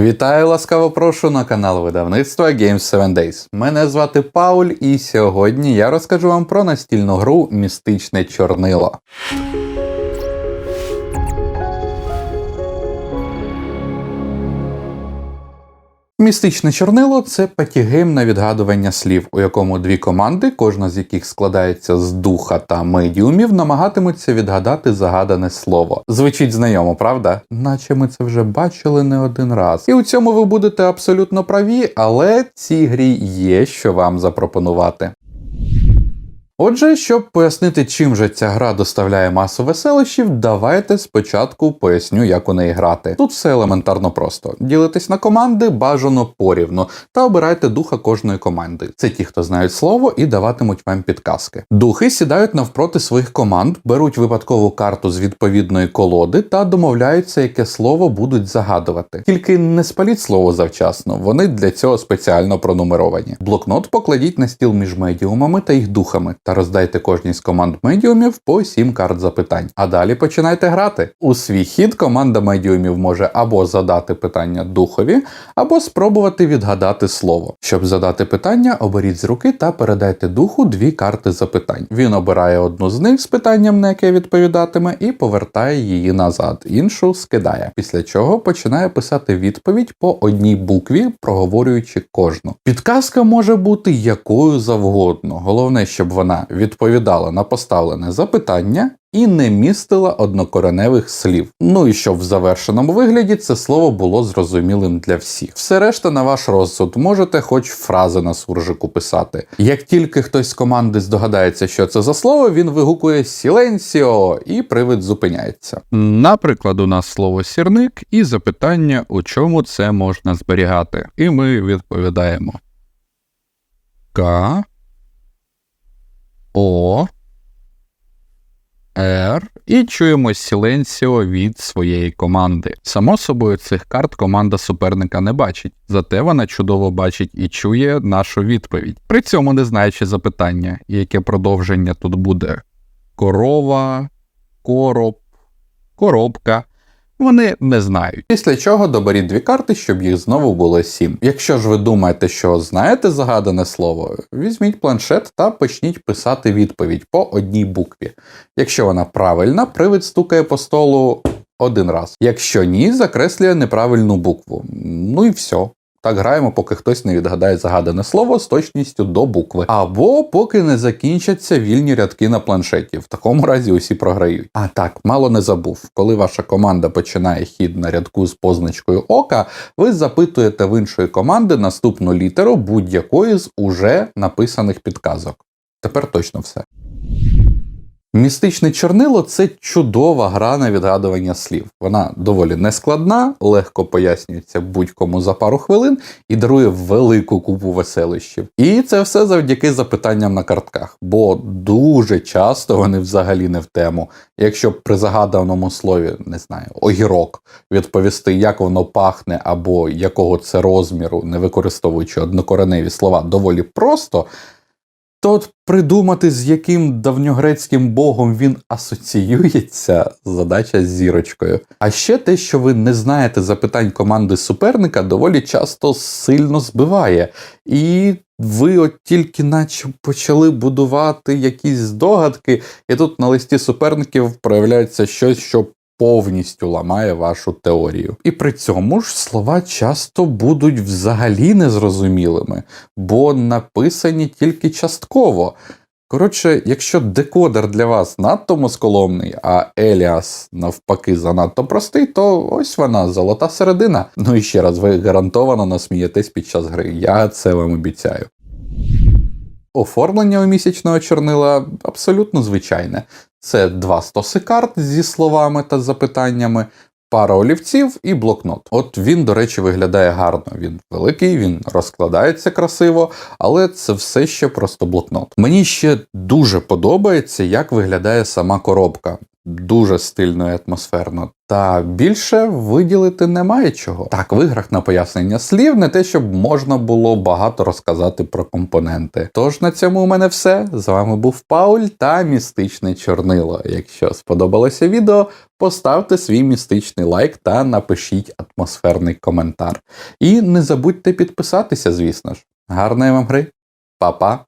Вітаю, ласкаво прошу на канал видавництва Games 7 Days. Мене звати Пауль, і сьогодні я розкажу вам про настільну гру Містичне Чорнило. Містичне чорнило це патігейм відгадування слів, у якому дві команди, кожна з яких складається з духа та медіумів, намагатимуться відгадати загадане слово. Звучить знайомо, правда? Наче ми це вже бачили не один раз. І у цьому ви будете абсолютно праві, але цій грі є що вам запропонувати. Отже, щоб пояснити, чим же ця гра доставляє масу веселищів, давайте спочатку поясню, як у неї грати. Тут все елементарно просто: ділитесь на команди бажано порівну та обирайте духа кожної команди. Це ті, хто знають слово і даватимуть вам підказки. Духи сідають навпроти своїх команд, беруть випадкову карту з відповідної колоди та домовляються, яке слово будуть загадувати. Тільки не спаліть слово завчасно, вони для цього спеціально пронумеровані. Блокнот покладіть на стіл між медіумами та їх духами та роздайте кожній з команд медіумів по 7 карт запитань. А далі починайте грати. У свій хід команда медіумів може або задати питання духові, або спробувати відгадати слово. Щоб задати питання, оберіть з руки та передайте духу дві карти запитань. Він обирає одну з них з питанням, на яке відповідатиме, і повертає її назад. Іншу скидає. Після чого починає писати відповідь по одній букві, проговорюючи кожну. Підказка може бути якою завгодно. Головне, щоб вона відповідала на поставлене запитання і не містила однокореневих слів. Ну і щоб в завершеному вигляді це слово було зрозумілим для всіх. Все решта на ваш розсуд можете хоч фрази на суржику писати. Як тільки хтось з команди здогадається, що це за слово, він вигукує Сіленсіо і привид зупиняється. Наприклад, у нас слово сірник і запитання, у чому це можна зберігати. І ми відповідаємо. К Р і чуємо Сіленсіо від своєї команди. Само собою, цих карт команда суперника не бачить, зате вона чудово бачить і чує нашу відповідь. При цьому не знаючи запитання, яке продовження тут буде: корова, короб, коробка. Вони не знають. Після чого доберіть дві карти, щоб їх знову було сім. Якщо ж ви думаєте, що знаєте загадане слово, візьміть планшет та почніть писати відповідь по одній букві. Якщо вона правильна, привид стукає по столу один раз. Якщо ні, закреслює неправильну букву. Ну і все. Так граємо, поки хтось не відгадає загадане слово з точністю до букви. Або поки не закінчаться вільні рядки на планшеті. В такому разі усі програють. А так, мало не забув. Коли ваша команда починає хід на рядку з позначкою ока, ви запитуєте в іншої команди наступну літеру будь-якої з уже написаних підказок. Тепер точно все. Містичне чорнило це чудова гра на відгадування слів. Вона доволі нескладна, легко пояснюється будь-кому за пару хвилин і дарує велику купу веселищів. І це все завдяки запитанням на картках, бо дуже часто вони взагалі не в тему. Якщо при загаданому слові не знаю, огірок відповісти, як воно пахне або якого це розміру, не використовуючи однокореневі слова, доволі просто. То от придумати, з яким давньогрецьким богом він асоціюється, задача з зірочкою. А ще те, що ви не знаєте запитань команди суперника, доволі часто сильно збиває. І ви от тільки наче почали будувати якісь здогадки, і тут на листі суперників проявляється щось, що повністю ламає вашу теорію. І при цьому ж слова часто будуть взагалі незрозумілими, бо написані тільки частково. Коротше, якщо декодер для вас надто москоломний, а Еліас навпаки занадто простий, то ось вона золота середина. Ну і ще раз, ви гарантовано насмієтесь під час гри. Я це вам обіцяю. Оформлення у місячного чорнила абсолютно звичайне. Це два стоси карт зі словами та запитаннями, пара олівців і блокнот. От він, до речі, виглядає гарно. Він великий, він розкладається красиво, але це все ще просто блокнот. Мені ще дуже подобається, як виглядає сама коробка. Дуже стильно і атмосферно. Та більше виділити немає чого. Так, в іграх на пояснення слів не те, щоб можна було багато розказати про компоненти. Тож на цьому у мене все. З вами був Пауль та містичне чорнило. Якщо сподобалося відео, поставте свій містичний лайк та напишіть атмосферний коментар. І не забудьте підписатися, звісно ж. Гарної вам гри! Па-па!